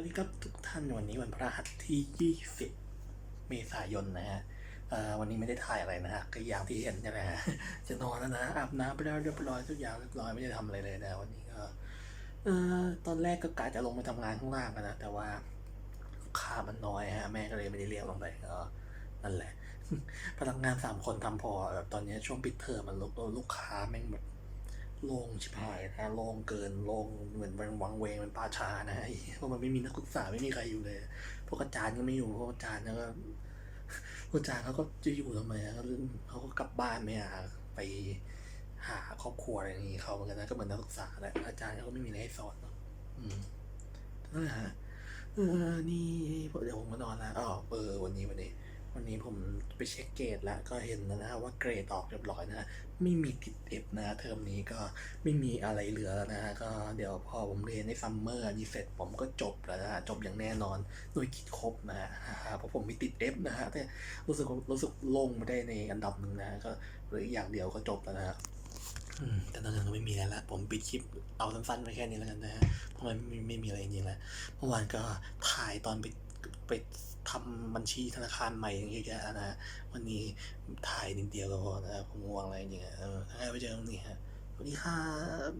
วัสดีครับทุกท่านวันนี้วันพฤหัสที่ 20 เมษายนนะฮะวันนี้ไม่ได้ถ่ายอะไรนะฮะก็อย่างที่เห็นใช่ไหมฮะจะนอนแล้วนะอาบน้ำไปแล้วเรียบร้อยทุกอย่างเรียบร้อยไม่ได้ทำอะไรเลยนะวันนี้ก็ตอนแรกก็กะจะลงไปทำงานข้างล่างกันนะแต่ว่าลูกค้ามันน้อยฮะแม่ก็เลยไม่ได้เรียกลงไปก็นั่นแหละพนักงานสามคนทำพอแบบตอนนี้ช่วงปิดเทอมมันลูกลูกค้าแม่งแบบ โล่งชิบหายนะโล่งเกินโล่งเหมือนมันวังเวงมันป่าช้านะเพราะมันไม่มีนักศึกษาไม่มีใครอยู่เลย พวกอาจารย์ก็ไม่อยู่พวกอาจารย์ก็พวกอาจารย์เขาก็จะอยู่ทำไมเขาเขาก็กลับบ้านไม่อะไปหาครอบครัวอะไรอย่างงี้เขาเหมือนกันนะก็เหมือนนักศึกษาแหละอาจารย์เขาก็ไม่มีอะไรให้สอนเนาะอืมนั่นแหละฮะเออนี่เดี๋ยวผมก็นอนแล้วอ๋อเออวันนี้วันนี้ วันนี้ผมไปเช็คเกรดแล้วก็เห็นนะฮะว่าเกรดออกเรียบร้อยนะฮะไม่มีติดเอฟนะเทอมนี้ก็ไม่มีอะไรเหลือแล้วนะฮะก็เดี๋ยวพอผมเรียนในซัมเมอร์นี้เสร็จผมก็จบแล้วนะฮะจบอย่างแน่นอนโดยกิจครบนะฮะเพราะผมมีติดเอฟนะฮะแต่รู้สึกรู้สึกโลงมาได้ในอันดับหนึ่งนะฮะก็หลืออย่างเดียวก็จบแล้วนะฮะแต่ตอนนั้นก็ไม่มีอะไรละผมปิดคลิปเอาสั้นๆไปแค่นี้แล้วกันนะฮะเพราะมันไม่ไม่มีอะไรจริงๆแล้วเมื่อวานก็ถ่ายตอนไปไป ทำบัญชีธนาคารใหม่อย่างเงี้ยอะนะวันนี้ถ่ายนิดเดียวก็พอนะครับผมง่วงอะไรอย่างเงี้ยเออถ้าไงไปเจอนตรงนี้ฮะสวัสดีครับ